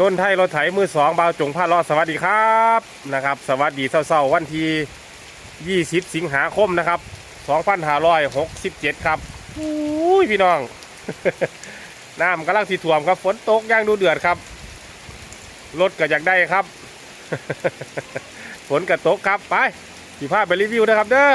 นนไทยรถไถมือสองบาวจงผ้าลอสวัสดีครับนะครับ สวัสดีเศร้าๆวันที่ 20 สิงหาคมนะครับ2567 ครับอุ้ยพี่น้อง น้ำกำลังสีถ่วมครับฝนตกย่างดูเดือดครับรถก็อยากได้ครับฝนก็ตกครับไปสีผ้าไปรีวิวนะครับเด้อ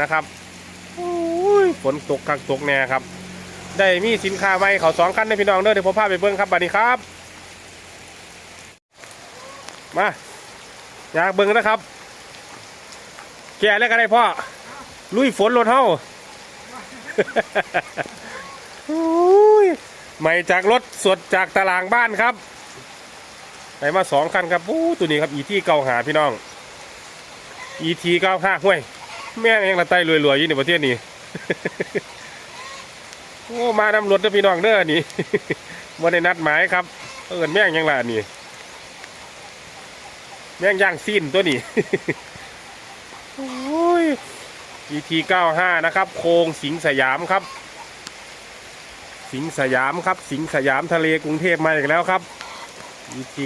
นะครับอุ้ยฝนตกคักตกแน่ครับ ได้มีสินค้าใหม่เขาสองคันในพี่น้องเด้อเดี๋ยวผมพาไปเบิ่งครับบัดนี้ครับ มาอยากเบิ่งนะครับ แก่แล้วก็ได้พ่อ ลุยฝนรถเฮาโอ้ยใหม่จากรถสดจากตารางบ้านครับไปมาสองคันครับอู้ตัวนี้ครับอีที่เก่าหาพี่น้องอีทีเก้าห้าห้วย แม่งเองละไตรวยๆอยู่ในประเทศนี้โอ้มานำรถเด้อพี่น้องเด้อนี่วันได้นัดหมายครับเอินแม่งยังล่ะนี่ แม่งย่างสิ้นตัวนี้โอ้ย GT 95 นะครับ โครงสิงสยามครับ สิงสยามครับ สิงสยามทะเลกรุงเทพมาอีกแล้วครับ GT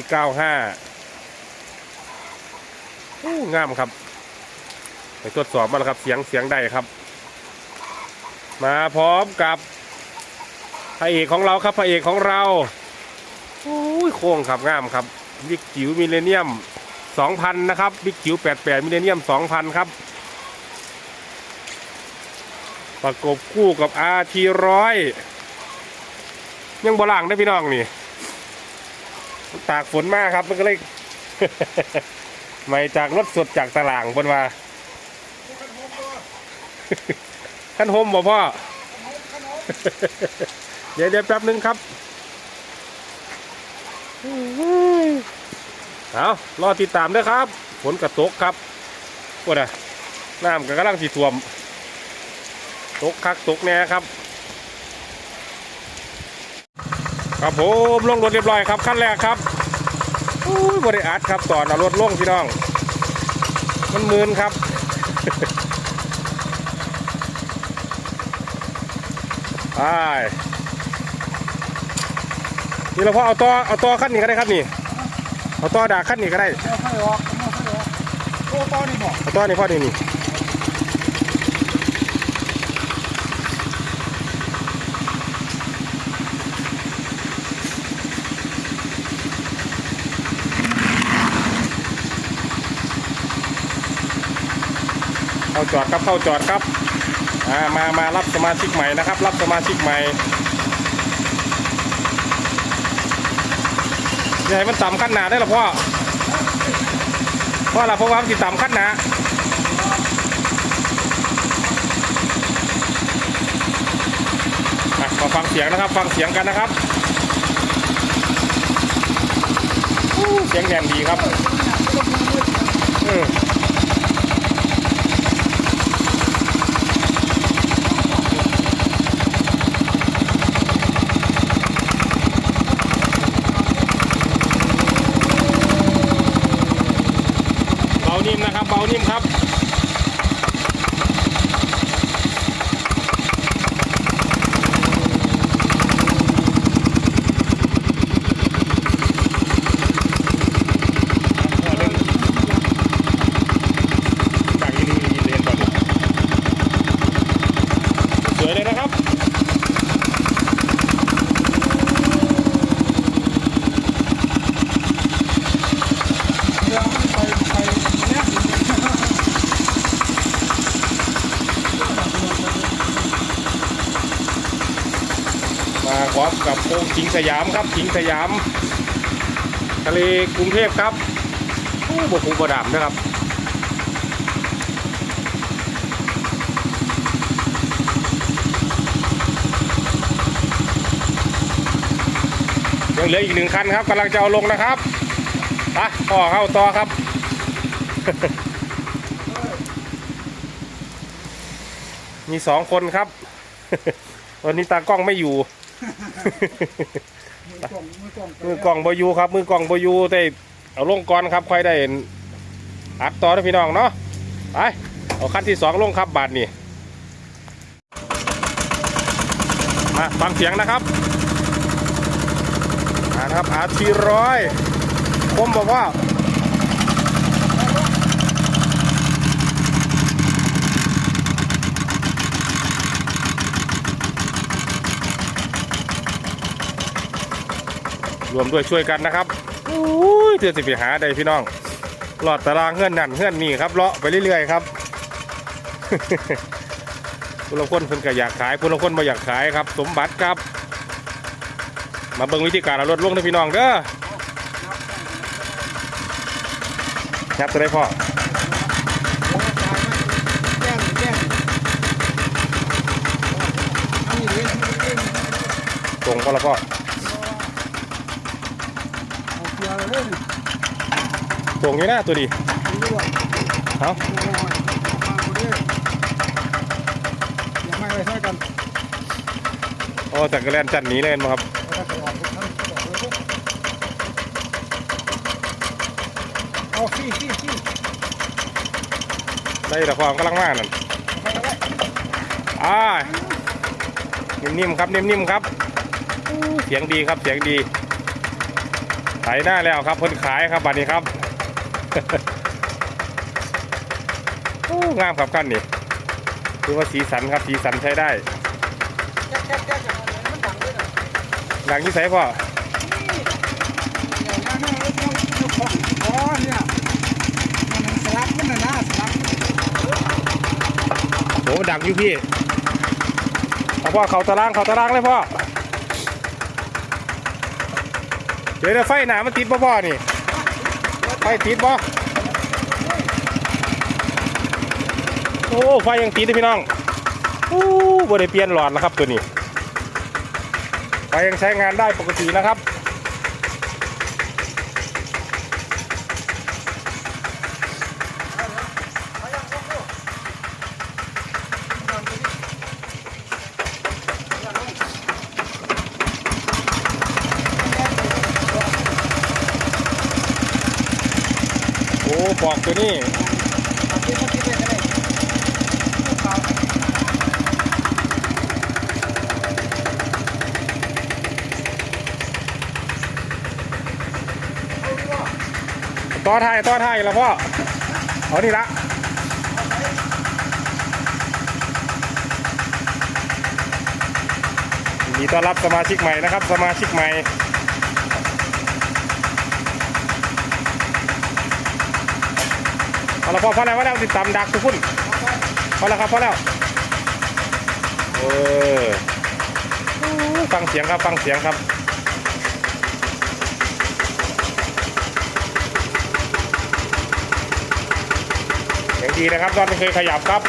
95โอ้งามครับ ไปตรวจสอบมาแล้วครับ เสียงเสียงได้ครับ มาพร้อมกับพระเอกของเราครับพระเอกของเราโอ้ยโค้งครับงามครับวิกจิ๋วมิเลเนียม 2,000 นะครับบิ๊กจิ๋ว88มิเลเนียม 2,000 ครับ ประกบคู่กับ RT ร้อยยังบล่างได้พี่น้องนี่ ตากฝนมากครับมันก็เลยใหม่จากรถสดจากตลาดบนว่าท่านโฮมบ่พ่อ เดี๋ยวเดี๋ยวแป๊บนึงครับ เอารอติดตามด้วยครับ ฝนกระตกครับปวดอะน้ำก็กำลังสีท่วม ตกคักตกแน่ครับ ครับผมลงรถเรียบร้อยครับขั้นแรกครับอุ้ยบริอัดครับต่อนเอารถลงพี่น้อง มันมืนครับไปนี่เราพอเอาต่อเอาต่อขั้นนี้ก็ได้ครับนี่ เอาต่อดาขั้นนี้ก็ได้เอาให้ออกเอาให้ออกโอ้ตอนนี้บอกเอาต่อนี่พ่อนี่นี่เข้าจอดครับเข้าจอดครับอ่ามามารับสมาชิกใหม่นะครับ รับสมาชิกใหม่ อย่าให้มันต่ำขั้นหนาได้หรอพ่อเพราะอะไรเพราะว่ามันติดต่ำขั้นหนาะมาฟังเสียงนะครับ ฟังเสียงกันนะครับเสียงแหนดีครับออเบานิ่มนะ ครับเบานิ่มครับ เครับกับ โค้งสิงสยามครับสิงสยาม ทะเลกรุงเทพครับโอ้บกคูบดามนะครับยังเหลืออีกหนึ่งคันครับกำลังจะเอาลงนะครับไปต่อเข้าต่อครับมีสองคนครับ วันนี้ตากล้องไม่อยู่ มือกล่องมือกล่องมือกล่องบอยูครับ มือกล่องบอยูได้เอาลงก่อนครับค่อยได้อัดต่อนะพี่น้องเนาะไปเอาขั้นที่สองลงครับบาทนี่มาฟังเสียงนะครับอ่านะครับอาทีร้อยคมบอกว่า วมด้วยช่วยกันนะครับอุ้ยเถื่อสิไปหาได้พี่น้องหลอดตารางเงื่อนนั่นเงื่อนนี่ครับเลาะไปเรื่อยๆครับผู้ลงคนเพิ่นก็อยากขายผู้ลงคนบ่อยากขายครับ สมบัติครับ มาเบิ่งวิธีการเอารถลงนะพี่น้องเด้อยับตัวได้พ่อแย่งแย่งอันนี้เลยอันนี้เลยตรงพ่อละพ่อ เอาเกียร์เลย ตรงนี้นะตัวดีนี่ด้วยเอาโอ้ยมาคนเดียวอย่าไม่ไปใช้กันโอ้แต่กระแลนจันหนีเลยมาครับเอาไปออกท่านออกเลยเอาซี่ซี่ซี่ได้แต่ความกำลังมานั่นเอาไปเอาไปอ่านิ่มๆครับนิ่มๆครับอู้เสียงดีครับเสียงดี ไถหน้าแล้วครับเพิ่นขายครับบัดนี้ครับโอ้งามครับกันนี่คือว่าสีสันครับสีสันใช้ได้ดังเลยนะหลังที่ใส่พ่อเนี่ยนั่นนั่นแล้ดับมันนะนะสลับโหดังอยู่พี่เอาพ่อเขาตารางเขาตารางเลยพ่อ เดี๋ยวไฟหนามันติดบ่พ่อนี่ ไฟติดบ่โอ้ไฟยังติดเลยพี่น้องโอ้บ่ได้เปลี่ยนหลอดแล้วครับตัวนี้ไฟยังใช้งานได้ปกตินะครับ โอกตัวนี้เอาที่มันที่เป็นอะไรเอาต่อท้ายต่อท้ายแล้วพ่อเอานี่ละยินดีต้อนรับสมาชิกใหม่นะครับ สมาชิกใหม่ เอาละพอพอแล้วพอแล้วติดตามดักทุกคนพอแล้วครับพอแล้วเออฟังเสียงครับฟังเสียงครับอย่างดีนะครับตอนไม่เคยขยับครับ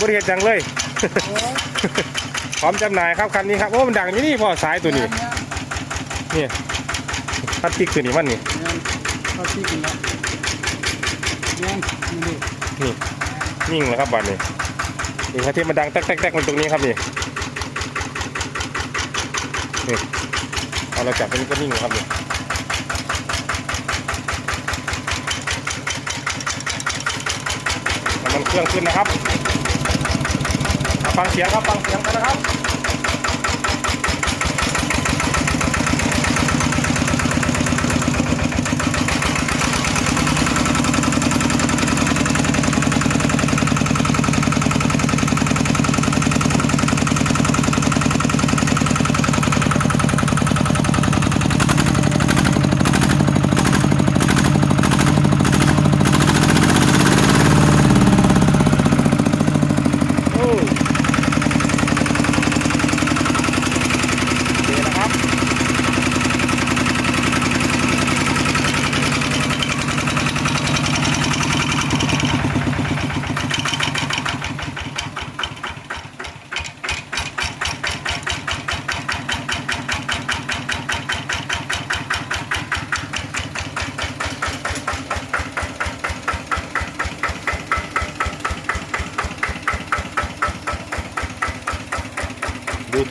บริเหตุจังเลย พร้อมจำหน่ายครับคันนี้ครับโอ้มันดังอยู่นี่พ่อสายตัวนี้นี่พลาสติกตัวนี้มันนี่เอาที่กินแล้วเนี่ยนี่นิ่งแล้วครับบัดนี้นี่ครับที่มันดังแต๊กแต๊กแต๊กมันตรงนี้ครับนี่นี่เอาเราจับมันก็นิ่งครับนี่มันเครื่องขึ้นนะครับ ฟังเสียงครับฟังเสียงกันนะครับ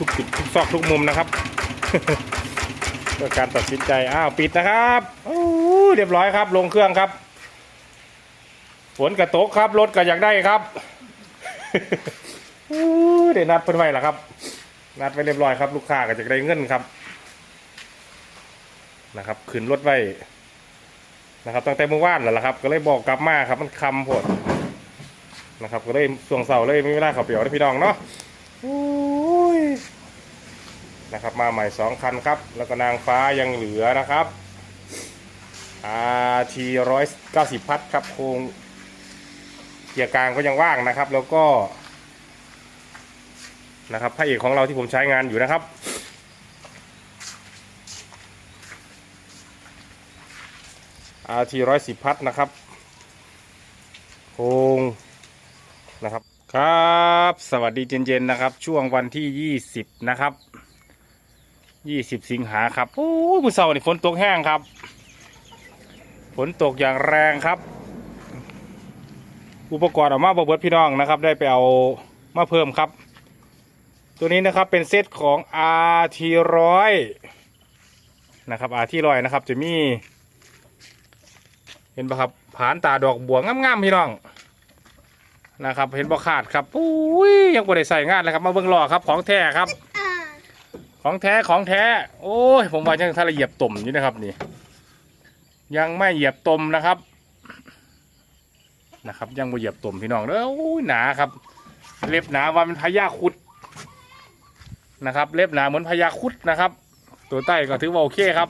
ทุกจุดทุกซอกทุกมุมนะครับเพื่อการตัดสินใจ อ้าวปิดนะครับโอ้เรียบร้อยครับ ลงเครื่องครับ ฝนกระตกครับ รถก็อยากได้ครับเดี๋ยวนัดเพิ่นไว้ล้วครับ นัดไว้เรียบร้อยครับ ลูกค้าก็จะได้เงินครับ นะครับขึ้นรถไว้นะครับตั้งแต่เมื่อวานแล้วล่ะครับ ก็เลยบอกกลับมาครับ มันคำโพดนะครับ ก็เลยส่วงเสาเลยไม่เวลาเขาเปียวนะพี่น้องเนาะ นะครับ มาใหม่สองคันครับ แล้วก็นางฟ้ายังเหลือนะครับ RT ร้อยเก้าสิบพัทครับโครงเกียร์กลางก็ยังว่างนะครับ แล้วก็ นะครับพระเอกของเราที่ผมใช้งานอยู่นะครับ RT ร้อยสิบพัทนะครับโครงนะครับครับ สวัสดีเย็นๆนะครับ ช่วงวันที่ยี่สิบนะครับยี่สิบสิงหาครับโอ้ยมือเสาร์นี่ฝนตกแห้งครับ ฝนตกอย่างแรงครับ อุปกรณ์ออกมาบอเบิดพี่น้องนะครับ ได้ไปเอามาเพิ่มครับ ตัวนี้นะครับเป็นเซตของ RT ร้อยนะครับ RT ร้อยนะครับ จะมี เห็นปะครับผานตาดอกบัวงามๆพี่น้อง นะครับ เห็นบ่ขาดครับอุ้ยยังบ่ได้ใส่งานเลยครับ มาเบิ่งล้อครับของแท้ครับ ของแท้ของแท้ โอ้ย ผมว่ายังทะละเหยียบตุ่มอยู่นะครับนี่ ยังไม่เหยียบตุ่มนะครับ นะครับ ยังไม่เหยียบตุ่มพี่น้องเด้อโอ้ยหนาครับ เล็บหนาว่าเป็นพญาคุดนะครับ เล็บหนาเหมือนพญาคุดนะครับ ตัวใต้ก็ถือว่าโอเคครับ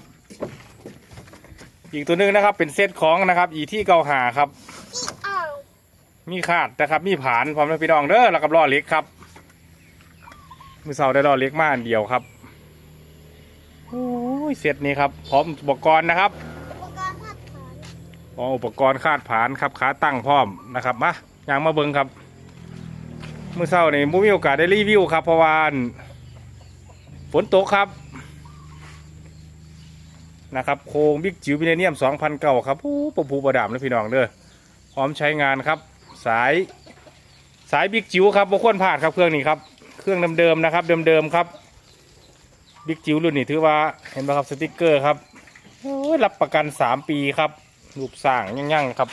อีกตัวหนึงนะครับเป็นเซตของนะครับ อีที่เกาหาครับ มีขาดนะครับมีผานพร้อมนะพี่น้องเด้อแล้วกับล้อเล็กครับมือเสาได้ล้อเล็กมาอันเดียวครับโอ้ยเซตนี้ครับ พร้อมอุปกรณ์นะครับพร้อมอุปกรณ์คาดผานครับขาตั้งพร้อมนะครับมายางมาเบิงครับมือเสานี่มุมีโอกาสได้รีวิวครับเพราะว่าอั่นฝนตกครับนะครับโครงบิ๊กจิ๋วมิเลเนียม 2,000เก่าครับผู้ปภูประดับนะพี่น้องเด้อพร้อมใช้งานครับ สายสายบิ๊กจิ๋วครับบ่ควรพลาดครับเครื่องนี้ครับเครื่องเดิมๆนะครับเดิมๆครับบิ๊กจิ๋วรุ่นนี้ถือว่าเห็นไหมครับสติกเกอร์ครับรับประกัน3ปีครับรูปสร้างยั่งๆครับ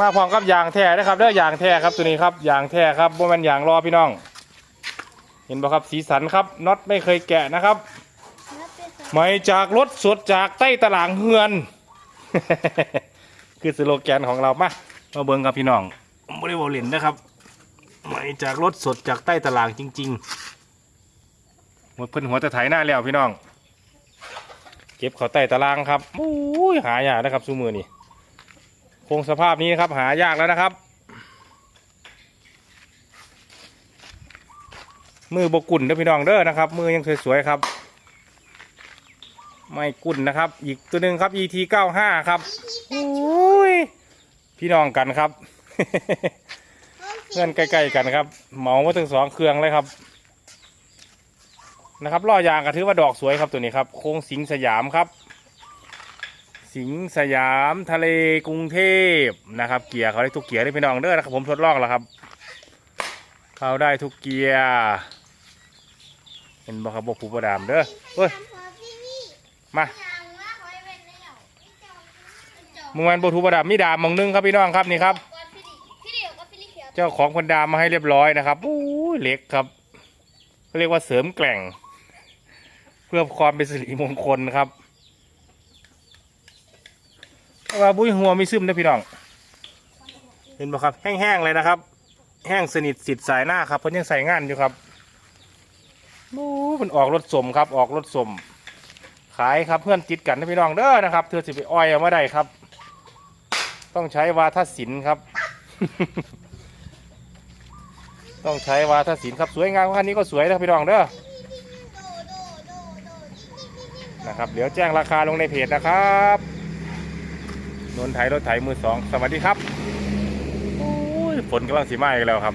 มาพร้อมกับยางแท้นะครับเด้อยางแท้ครับตัวนี้ครับยางแท้ครับบ่แมนยางรอพี่น้อง เห็นบ่ครับสีสันครับน็อตไม่เคยแกะนะครับไม่จากรถสดจากใต้ตลาดเฮือน คือสโลแกนของเรามา มาเบิ่งกับพี่น้องบริวารเล่นนะครับไม่จากรถสดจากใต้ตลาดจริงๆหมดเพิ่นหัวตะไถหน้าแล้วพี่น้อง เก็บเขาใต้ตารางครับโอ้ยหายากนะครับซูมือนี่คงสภาพนี้นะครับหายากแล้วนะครับ มือบกุ่นเด้อพี่น้องเด้อนะครับ มือยังสวยๆครับ ไม่กุ่นนะครับ อีกตัวหนึ่งครับ ET 95 ครับโอ้ พี่น้องกันครับ เพื่อนใกล้ๆกันครับเหมามาถึงสองเครื่องเลยครับ นะครับล้อยางก็ถือว่าดอกสวยครับตัวนี้ครับโค้งสิงห์สยามครับ สิงห์สยามทะเลกรุงเทพนะครับ เกียร์เขาได้ทุกเกียร์ได้พี่น้องเด้อนะครับผมทดลองแล้วครับ เขาได้ทุกเกียร์เห็นบ่ครับบอกผูประดามเด้อเฮ้ยมาเมื่อวานบทูประดับมีดามมองนึงครับพี่น้องครับนี่ครับ เจ้าของคนดามมาให้เรียบร้อยนะครับอู้ยเหล็กครับเขาเรียกว่าเสริมแกล่ง เพื่อความเป็นสิริมงคลครับแต่ว่าบุ้ยหัวไม่ซึมนะพี่น้อง เห็นไหมครับ แห้งๆเลยนะครับ แห้งสนิทสิทธิ์สายหน้าครับเพิ่นยังใส่งานอยู่ครับโอ้มันออกรถสมครับ ออกรถสมขายครับเพื่อนติดกันนะพี่น้องเด้อนะครับเธอสิไปอ้อยเอามาได้ครับ ต้องใช้วาทศิลป์ครับ ต้องใช้วาทศิลป์ครับสวยงามคันนี้ก็สวยนะพี่น้องเด้อนะครับเดี๋ยวแจ้งราคาลงในเพจนะครับนนไถรถไถมือสองสวัสดีครับโอ้ยฝนกำลังสีไหม้กันแล้วครับ